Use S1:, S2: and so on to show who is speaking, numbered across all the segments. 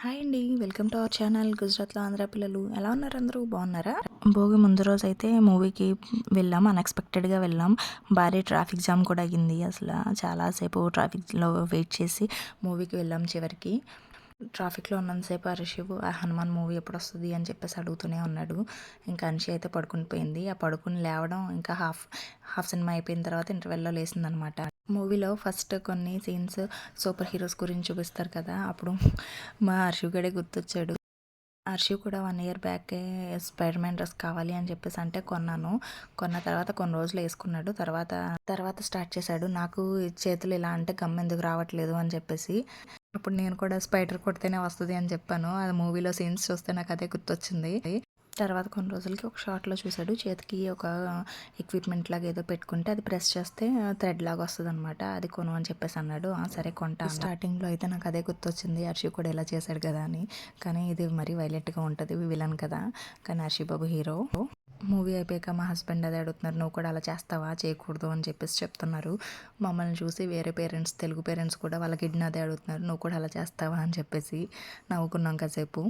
S1: Hi అండి welcome to our channel గుజరాత్లో ఆంధ్ర పిల్లలు. ఎలా ఉన్నారు అందరూ? బాగున్నారా? భోగి ముందు రోజు అయితే మూవీకి వెళ్ళాం అన్ఎక్స్పెక్టెడ్గా వెళ్ళాం. భారీ ట్రాఫిక్ జామ్ కూడా అయ్యింది అసలు. చాలాసేపు ట్రాఫిక్లో వెయిట్ చేసి మూవీకి వెళ్ళాం చివరికి. ట్రాఫిక్లో ఉన్నంతసేపు ఆ రిషివ్ ఆ హనుమాన్ మూవీ ఎప్పుడు వస్తుంది అని చెప్పేసి అడుగుతూనే ఉన్నాడు. ఇంకా అన్షి అయితే పడుకుని పోయింది. ఆ పడుకుని లేవడం ఇంకా హాఫ్ హాఫ్ సినిమా అయిపోయిన తర్వాత ఇంటర్వెల్లో లేసిందనమాట మూవీలో ఫస్ట్ కొన్ని సీన్స్ సూపర్ హీరోస్ గురించి చూపిస్తారు కదా అప్పుడు మా హర్షు గడే గుర్తొచ్చాడు. హర్షివ్ కూడా వన్ ఇయర్ బ్యాకే స్పైడర్ మ్యాన్ డ్రెస్ కావాలి అని చెప్పేసి అంటే కొన్నాను. కొన్న తర్వాత కొన్ని రోజులు వేసుకున్నాడు. తర్వాత తర్వాత స్టార్ట్ చేశాడు. నాకు చేతులు ఇలా అంటే గమ్ ఎందుకు రావట్లేదు అని చెప్పేసి. అప్పుడు నేను కూడా స్పైడర్ కొడితేనే వస్తుంది అని చెప్పాను. అది మూవీలో సీన్స్ చూస్తే నాకు అదే గుర్తొచ్చింది. తర్వాత కొన్ని రోజులకి ఒక షార్ట్లో చూశాడు. చేతికి ఒక ఎక్విప్మెంట్ లాగా ఏదో పెట్టుకుంటే అది ప్రెస్ చేస్తే థ్రెడ్ లాగా వస్తుంది అనమాట అది కొను అని చెప్పేసి అన్నాడు. సరే కొంటా స్టార్టింగ్లో అయితే నాకు అదే గుర్తొచ్చింది. హర్షి కూడా ఇలా చేశాడు కదా అని. కానీ ఇది మరీ వైలెంట్గా ఉంటుంది. విలన్ కదా. కానీ హర్షి బాబు హీరో మూవీ అయిపోయాక మా హస్బెండ్ అదే అడుగుతున్నారు. నువ్వు కూడా అలా చేస్తావా? చేయకూడదు అని చెప్పేసి చెప్తున్నారు. మమ్మల్ని చూసి వేరే పేరెంట్స్ తెలుగు పేరెంట్స్ కూడా వాళ్ళ కిడ్నీ అదే అడుగుతున్నారు. నువ్వు కూడా అలా చేస్తావా? అని చెప్పేసి నవ్వుకున్నాం కాసేపు.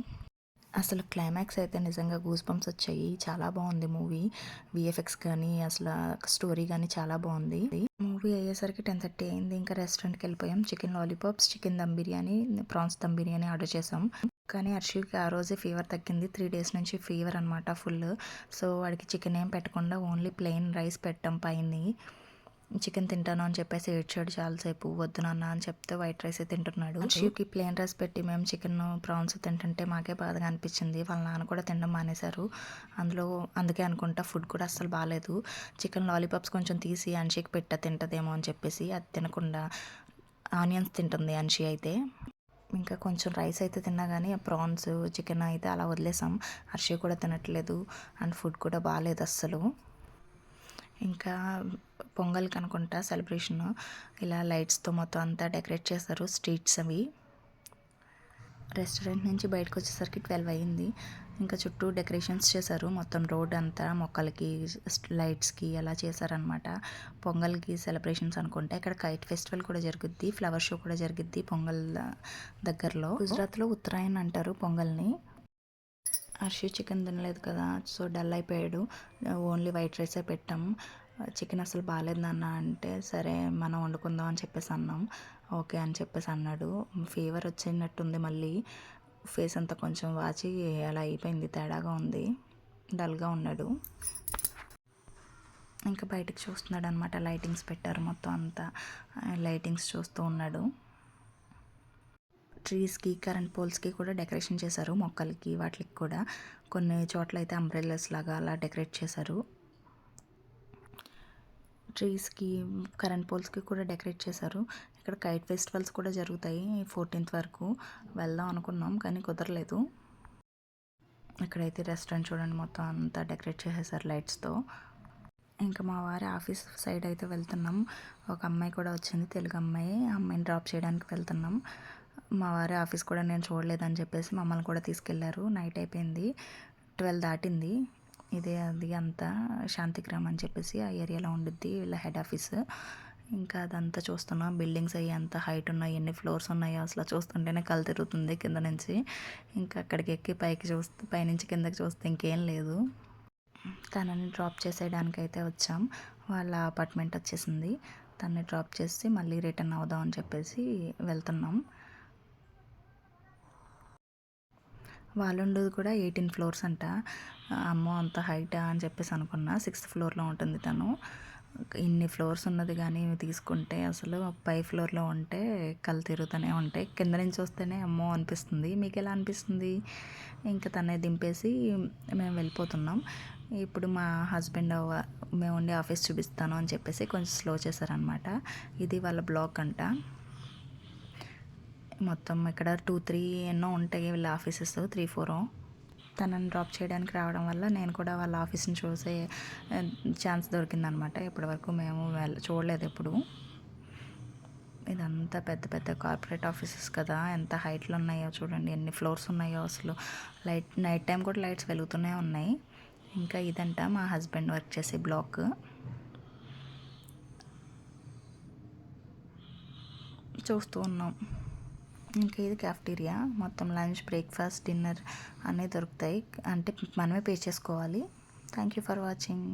S1: అసలు క్లైమాక్స్ అయితే నిజంగా గూస్ బంప్స్ వచ్చాయి. చాలా బాగుంది మూవీ విఎఫ్ఎక్స్ కానీ అసలు స్టోరీ కానీ చాలా బాగుంది. మూవీ అయ్యేసరికి టెన్ థర్టీ అయింది. ఇంకా రెస్టారెంట్కి వెళ్ళిపోయాం. Chicken lollipops chicken dum biryani prawns dum biryani order చేసాం కానీ హర్షికి ఆ రోజే ఫీవర్ తగ్గింది. త్రీ డేస్ నుంచి ఫీవర్ అనమాట ఫుల్ సో వాడికి చికెన్ ఏం పెట్టకుండా ఓన్లీ ప్లెయిన్ రైస్ పెట్టాం పైన చికెన్ తింటాను అని చెప్పేసి ఏడ్చాడు చాలాసేపు. వద్దు నాన్న అని చెప్తే వైట్ రైస్ తింటున్నాడు. షీకి ప్లేన్ రైస్ పెట్టి మేము చికెన్ ప్రాన్స్ తింటుంటే మాకే బాధగా అనిపించింది. వాళ్ళ నాన్న కూడా తినడం మానేశారు. అందులో అందుకే అనుకుంటా ఫుడ్ కూడా అస్సలు బాగాలేదు చికెన్ లాలీపాప్స్ కొంచెం తీసి అన్షికి పెట్ట తింటదేమో అని చెప్పేసి అది తినకుండా ఆనియన్స్ తింటుంది అన్షి అయితే. ఇంకా కొంచెం రైస్ అయితే తిన్నా కానీ ప్రాన్స్ చికెన్ అయితే అలా వదిలేసాం. హర్షి కూడా తినట్లేదు. అండ్ ఫుడ్ కూడా బాగాలేదు అస్సలు. ఇంకా పొంగల్కి అనుకుంటా సెలబ్రేషన్ ఇలా లైట్స్తో మొత్తం అంతా డెకరేట్ చేస్తారు స్ట్రీట్స్ అవి. రెస్టారెంట్ నుంచి బయటకు వచ్చేసరికి ట్వెల్వ్ అయ్యింది. ఇంకా చుట్టూ డెకరేషన్స్ చేశారు. మొత్తం రోడ్ అంతా మొక్కలకి లైట్స్కి అలా చేశారనమాట పొంగల్కి సెలబ్రేషన్స్ అనుకుంటే. ఇక్కడ కైట్ ఫెస్టివల్ కూడా జరుగుద్ది ఫ్లవర్ షో కూడా జరుగుద్ది పొంగల్ దగ్గరలో. గుజరాత్లో ఉత్తరాయణ అంటారు పొంగల్ని. హర్షి చికెన్ తినలేదు కదా సో డల్ అయిపోయాడు. ఓన్లీ వైట్ రైసే పెట్టాం. చికెన్ అసలు బాగాలేదు నాన్న అంటే సరే మనం వండుకుందాం అని చెప్పేసి అన్నాం. ఓకే అని చెప్పేసి అన్నాడు. ఫీవర్ వచ్చినట్టుంది మళ్ళీ. ఫేస్ అంతా కొంచెం వాచి అలా అయిపోయింది తేడాగా ఉంది. డల్గా ఉన్నాడు. ఇంకా బయటకు చూస్తున్నాడు అనమాట లైటింగ్స్ పెట్టారు మొత్తం అంతా. లైటింగ్స్ చూస్తూ ఉన్నాడు. ట్రీస్కి కరెంట్ పోల్స్కి కూడా డెకరేషన్ చేశారు మొక్కలకి వాటికి కూడా. కొన్ని చోట్ల అయితే అంబ్రెల్లాస్ లాగా అలా డెకరేట్ చేశారు. ట్రీస్కి కరెంట్ పోల్స్కి కూడా డెకరేట్ చేశారు. ఇక్కడ కైట్ ఫెస్టివల్స్ కూడా జరుగుతాయి ఫోర్టీన్త్ వరకు. వెళ్దాం అనుకున్నాం కానీ కుదరలేదు. ఇక్కడైతే రెస్టారెంట్ చూడండి మొత్తం అంతా డెకరేట్ చేసేసారు లైట్స్తో. ఇంకా మా వారి ఆఫీస్ సైడ్ అయితే వెళ్తున్నాం. ఒక అమ్మాయి కూడా వచ్చింది తెలుగు అమ్మాయి. అమ్మాయిని డ్రాప్ చేయడానికి వెళ్తున్నాం. మా వారి ఆఫీస్ కూడా నేను చూడలేదని చెప్పేసి మమ్మల్ని కూడా తీసుకెళ్ళారు. నైట్ అయిపోయింది. ట్వెల్వ్ దాటింది. ఇదే అది అంతా శాంతిగ్రామ్ అని చెప్పేసి ఆ ఏరియాలో ఉండిద్ది వీళ్ళ హెడ్ ఆఫీస్. ఇంకా అదంతా చూస్తున్నాం. బిల్డింగ్స్ అయ్యి ఎంత హైట్ ఉన్నాయి ఎన్ని ఫ్లోర్స్ ఉన్నాయో అసలు చూస్తుంటేనే కళ్ళు తిరుగుతుంది కింద నుంచి. ఇంకా అక్కడికి ఎక్కి పైకి చూస్తే పైనుంచి కిందకి చూస్తే ఇంకేం లేదు. తనని డ్రాప్ చేసేయడానికి అయితే వచ్చాం. వాళ్ళ అపార్ట్మెంట్ వచ్చేసింది. తనని డ్రాప్ చేసి మళ్ళీ రిటర్న్ అవుదాం అని చెప్పేసి వెళ్తున్నాం. వాళ్ళు ఉండేది కూడా ఎయిటీన్ ఫ్లోర్స్ అంట. అమ్మో అంత హైటా అని చెప్పేసి అనుకున్నా. సిక్స్త్ ఫ్లోర్లో ఉంటుంది తను. ఇన్ని ఫ్లోర్స్ ఉన్నది కానీ తీసుకుంటే అసలు పై ఫ్లోర్లో ఉంటే కళ్ళు తిరుగుతూనే ఉంటాయి. కింద నుంచి వస్తేనే అమ్మో అనిపిస్తుంది. మీకు ఎలా అనిపిస్తుంది? ఇంకా తనే దింపేసి మేము వెళ్ళిపోతున్నాం. ఇప్పుడు మా హస్బెండ్ మేము ఉండే ఆఫీస్ చూపిస్తాను అని చెప్పేసి కొంచెం స్లో చేశారనమాట ఇది వాళ్ళ బ్లాక్ అంట. మొత్తం ఇక్కడ టూ త్రీ ఎన్నో ఉంటాయి వీళ్ళ ఆఫీసెస్ త్రీ ఫోర్. తనని డ్రాప్ చేయడానికి రావడం వల్ల నేను కూడా వాళ్ళ ఆఫీస్ని చూసే ఛాన్స్ దొరికిందనమాట. ఇప్పటివరకు మేము వెళ్ళ చూడలేదు ఎప్పుడు. ఇదంతా పెద్ద పెద్ద కార్పొరేట్ ఆఫీసెస్ కదా. ఎంత హైట్లు ఉన్నాయో చూడండి ఎన్ని ఫ్లోర్స్ ఉన్నాయో అసలు. లైట్ నైట్ టైం కూడా లైట్స్ వెలుగుతూనే ఉన్నాయి. ఇంకా ఇదంట మా హస్బెండ్ వర్క్ చేసే బ్లాక్. చూస్తూ ఉన్నాం. ఇంకా ఇది క్యాఫ్టీరియా మొత్తం లంచ్ బ్రేక్ఫాస్ట్ డిన్నర్ అన్నీ దొరుకుతాయి. అంటే మనమే పే చేసుకోవాలి. Thank you for watching